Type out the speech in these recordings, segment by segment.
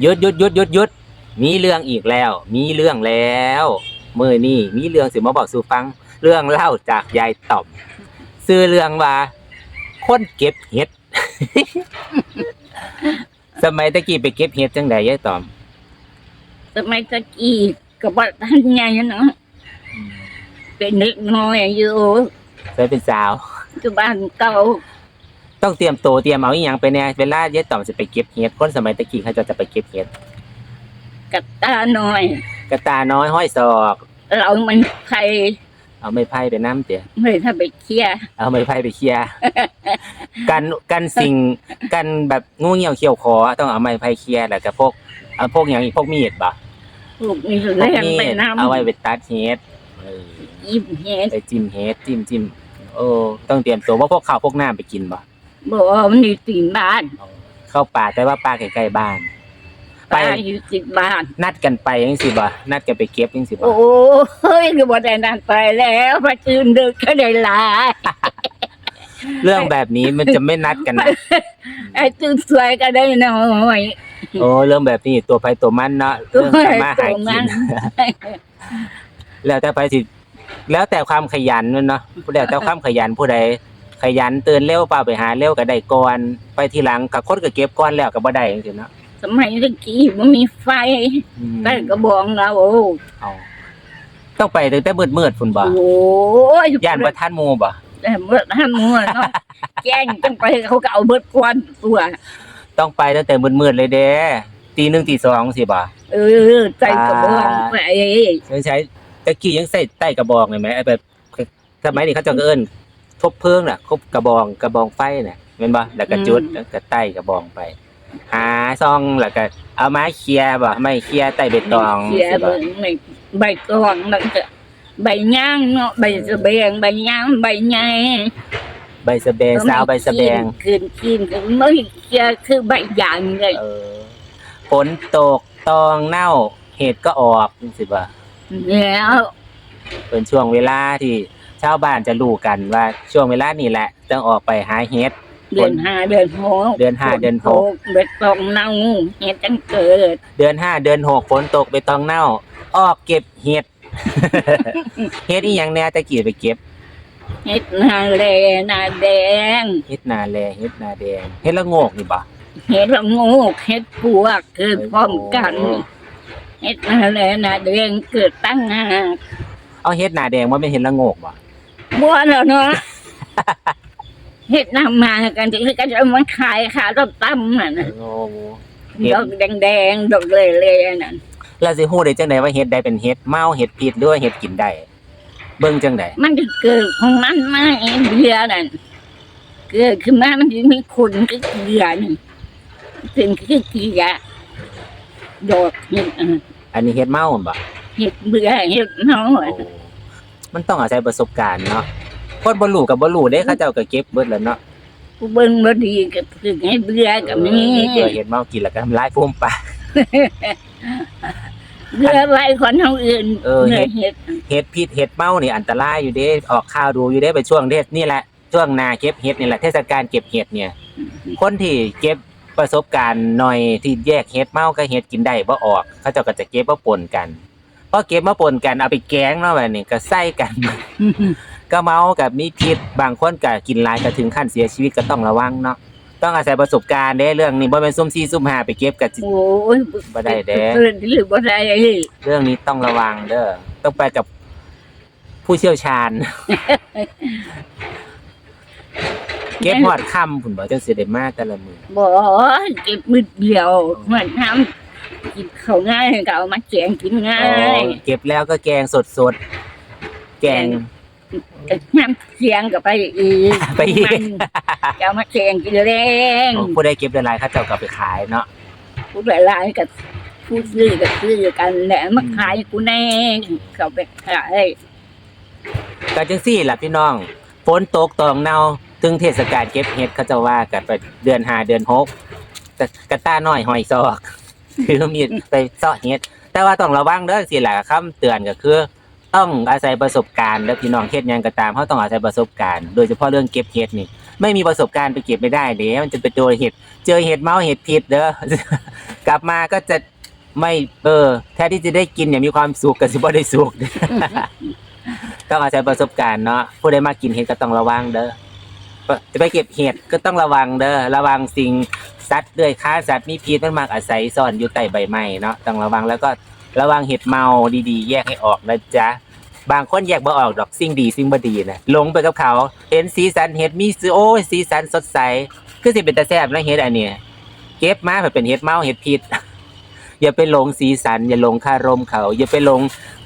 หยุดหยุดหยุดหยุดหยุดมีเรื่องอีกแล้ว มีเรื่องแล้วมื้อนี้มีเรื่องสิมาบอกสู่ฟัง เรื่องเล่าจากยายต่อมชื่อเรื่องว่าคนเก็บเห็ด สมัยตะกี้ไปเก็บเห็ดจังไดยายต่อม สมัยตะกี้ก็บ่ทันใหญ่เนาะเป็นเด็กน้อยอยู่เคยเป็นสาวที่บ้านเก่า ต้องเตรียมตัวเตรียมเอาอีหยังไปเนี่ยเวลายายต่อมจะไปเก็บเห็ดคนสมัยตะกี้เขาจะจะไปเก็บเห็ดกับตาน้อย กระตาน้อยห้อยศอกเรามันใครเอาไม้ไผ่ไปน้ำเตี๋ยไม่ถ้าไปเคลียร์เอาไม้ไผ่ไปเคลียร์ กันกันสิ่งกันแบบงูเหี่ยวเขี้ยวคอต้องเอาไม้ไผ่เคลียร์แล้วก็พวกเอาพวกอย่างอีกพวกมีดบ่ลูกนี่พวแรกงมีไปดน้ำเอาไว้ไปตัดเห็ดเออ ยิ้มเฮ็ด ไปจิ้มเห็ดจิ้มจิ้มโอ้ต้องเตรียมตัวว่าพวกข้าวพวกน้ำไปกินบ่ บอกว่ามันอยู่ติดบ้านเข้าป่าแต่ว่าป่าใกล้ๆบ้าน ไป ป้าอยู่ติดบ้าน นัดกันไปยังสิบ่นัดกันไปเก็บยังสิบ่โอ้ยก็บ่ได้นั่นไปแล้วพระจืนดึกก็ได้หลายเรื่องแบบนี้มันจะไม่นัดกันนะไอ้ตื่นสวยก็ได้น้อยโอ้เรื่องแบบนี้ตัวไปตัวมันเนาะตัเรื่วองไปทำมาหาตัวมักินนแล้วแต่ไปสิแล้วแต่ความขยันนั่นเนาะแล้วแต่ความขยันผู้ใด ขยันตื่นเร็วเปล่าไปหาเร็วก็ได้ก่อนไปทีหลังกับคนก็เก็บก่อนแล้วก็บ่ได้จังซี่เนาะสมัยตะกี้มันมีไฟอืมไฟกระบองเราโอ้เอาต้องไปตั้งแต่มืดๆพุ่นบ่โอ้ยย่านบ่ทันหมู่บ่แต่เมื่อท่านมัวเนาะแจ้งจังไปเขาก็เอาเบิดควันตัว ต้องไปตั้งแต่มืดๆเลยเด้ตีหนึ่งตีสองสิบ่ เออใจกระบองไปใช้ใช้ตะกี้ยังใส่ใต้กระบอกเลยไหมไอ้แบบสมัยนี้เขาเจะเอิ้น ทบเพลิงน่ะคบกระบองกระบองไฟน่ะแม่นบ่แล้วก็จุดแล้วก็ใต้กระบองไป หาซองแล้วก็เอาไม้เคลียร์บ่ไม่เคลียร์ใต้เบ็ดตองเสียสิบ่เบิ่งในใบตองนั่นก็ใบย่างเนาะใบสะเบงใบย่างใบใหญ่ใบสะแบงสาวใบสะแบง คืนคืนก็ไม่เสียคือใบยางเลยเออฝนตกตองเน่าเห็ดก็ออกจังสิบ่แล้วเป็นช่วงเวลาที่ ชาวบ้านจะรู้กันว่าช่วงเวลานี้แหละต้องออกไปหาเห็ด เดือนห้าเดือนหกเดือนห้าเดือนหก เบ็ดตองเน่าเฮ็ดจังเกิด เดือนห้าเดือนหกฝนตกใบตองเน่า ออกเก็บเห็ดเห็ดอีหยังแน่ตะกี้ไปเก็บเฮ็ดนาแลนาแดงเห็ดนาแลเห็ดนาแดงเห็ดละโงกนี่บ่เฮ็ดละโงูเฮ็ดปวกเกิดพร้อมกันโอ้เฮ็ดนาแลนาแดงเกิดตั้งหากเอาเห็ดนาแดงว่าเป็นเห็ดละโงกบ่ บัวแล้วเนาะเฮ็ดนำมากันที่ก็จะมันขายขาต้มตั้มน่ะนะโอ้เห็ดดอกแดงๆดอกเลยๆนั่นแล้วสิฮู้ได้จังไดว่าเห็ดใดเป็นเห็ดเมาเห็ดพิษหรือว่าเห็ดกินได้เบิ่งจังไดมันจะเกิดของมันมาเองเบียร์นั่นเกิดขึ้นมามันจะมีคนก็เกลือนี่ถึงคือเกลือดอกเห็ดอะอันนี้เห็ดเมาบ่เห็ดเบื่อเห็ดน้อยโอ้ มันต้องอาศัยประสบการณ์เนาะคนบ่รู้กับบ่รู้เด้เขาเจ้าก็เก็บเบิดแล้วเนาะกูเบิ่งบ่ดีก็ถึงให้เบื่อกับมีเออเห็ดเมากินแล้วก็ทำลายภูมิปากเบื่อไรคนเฮาอื่นเออเห็เห็ดดเห็ดพิษเห็ดเมานี่อันตรายอยู่เด้ออกข่าวดูอยู่เด้ไปช่วงเทศนี่แหละช่วงนาเก็บเห็ดนี่แหละเทศกาลเก็บเห็ดเนี่ย คนที่เก็บประสบการณ์หน่อยที่แยกเห็ดเมากับเห็ดกินได้บ่ออก เขาเจ้าก็จะเก็บมาปนกัน พอเก็บมาปนกันเอาไปแกงเนาะแบบนี้ก็ใส่กัน ก็เมากับมีพิษบางคนก็กินหลายก็ถึงขั้นเสียชีวิตก็ต้องระวังเนาะต้องอาศัยประสบการณ์เด้เรื่องนี้บ่แม่นซุ่มซี่ซุ่มหาไปเก็บก็สิโอ้ยบ่ได้เด้เพิ่นหรือบ่ได้เรื่องนี้ต้องระวังเด้อต้องไปกับผู้เชี่ยวชาญ เก็บหอดค่ำพุ่นบ่จังสิได้มาแต่ละมื้อบ่เก็บมือเดียวมันทำ กินเขาวง่ายก็เอามาแกงกินง่าอ๋อยเก็บแล้วก็แกงสดๆแกง น้ำเสียงก็ไปอีกไปอีก มันจะเอามาแกงกินแรงโอ้ผู้ใดเก็บได้หลายเขาเจ้าก็เอาไปขายเนาะผู้หลายๆกับผู้ซื้อกับซื้อกันแหละมาขายกูแน่เขาไปขายก็จังซี่ล่ะพี่น้องฝนตกตองเนาถึงเทศกาลเก็บเห็ดเขาเจะว่ากันไปเดือนห้าเดือนหกกะกระต้าน้อยหอยซอก คือมีดไปเซาะเห็ดแต่ว่าต้องระวังเด้อสิล่ะคำเตือนก็คือ ต้องอาศัยประสบการณ์แล้วพี่น้องเฮ็ดหยังก็ตามเขาต้องอาศัยประสบการณ์โดยเฉพาะเรื่องเก็บเห็ดนี่ไม่มีประสบการณ์ไปเก็บไม่ได้เด้มันจะไปเจอเห็ดเจอเห็ดเมาเห็ดพิษเด้อกลับมาก็จะไม่เออแท้ที่จะได้กินอย่างมีความสุขกับสิบ่ได้สุขต้องอาศัยประสบการณ์เนาะผู้ใดมากินเห็ดก็ต้องระวังเด้อ จะไปเก็บเห็ดก็ต้องระวังเด้อระวังสิ่งสัตว์เลื้อยคลาสัตว์มีพิษมันมักอาศัยซ่อนอยู่ใต้ใบไม้เนาะต้องระวังแล้วก็ระวังเห็ดเมาดีๆ แยกให้ออกนะจ๊ะบางคนแยกบ่ออกดอกสิ่งดีสิ่งบ่ดีนะลงไปกับเขาเห็นสีสันเห็ดมีสีโอ้ยสีสันสดใสคือสิเป็นตาแซ่บนะเห็ดอันเนี้ยเก็บมาเพื่อเป็นเห็ดเมาเห็ดพิษอย่าไปหลงสีสัน อย่าหลงคารมเขา อย่าไปหลง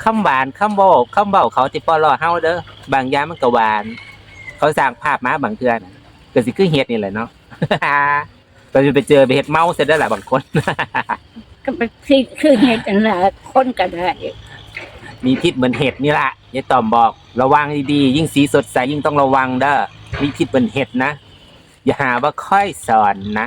คำหวานคำบอกคำเบาเขาที่ป้อล่อเฮาเด้อบางยามันก็หวาน เขาสร้างภาพมาบางเทื่อนะก็สิคือเฮ็ดนี่แหละเนาะ เราจะไปเจอไปเฮ็ดเมาเสร็จแล้วล่ะบางคน ก็ไปที่คือเหตุนั่นแหละคนก็ได้มีพิษเหมือนเห็ดนี่ล่ะยายต่อมบอก ระวังดีๆ ยิ่งสีสดใสยิ่งต้องระวังเด้อมีพิษเหมือนเห็ดนะ อย่าหาว่าค่อยสอนนะ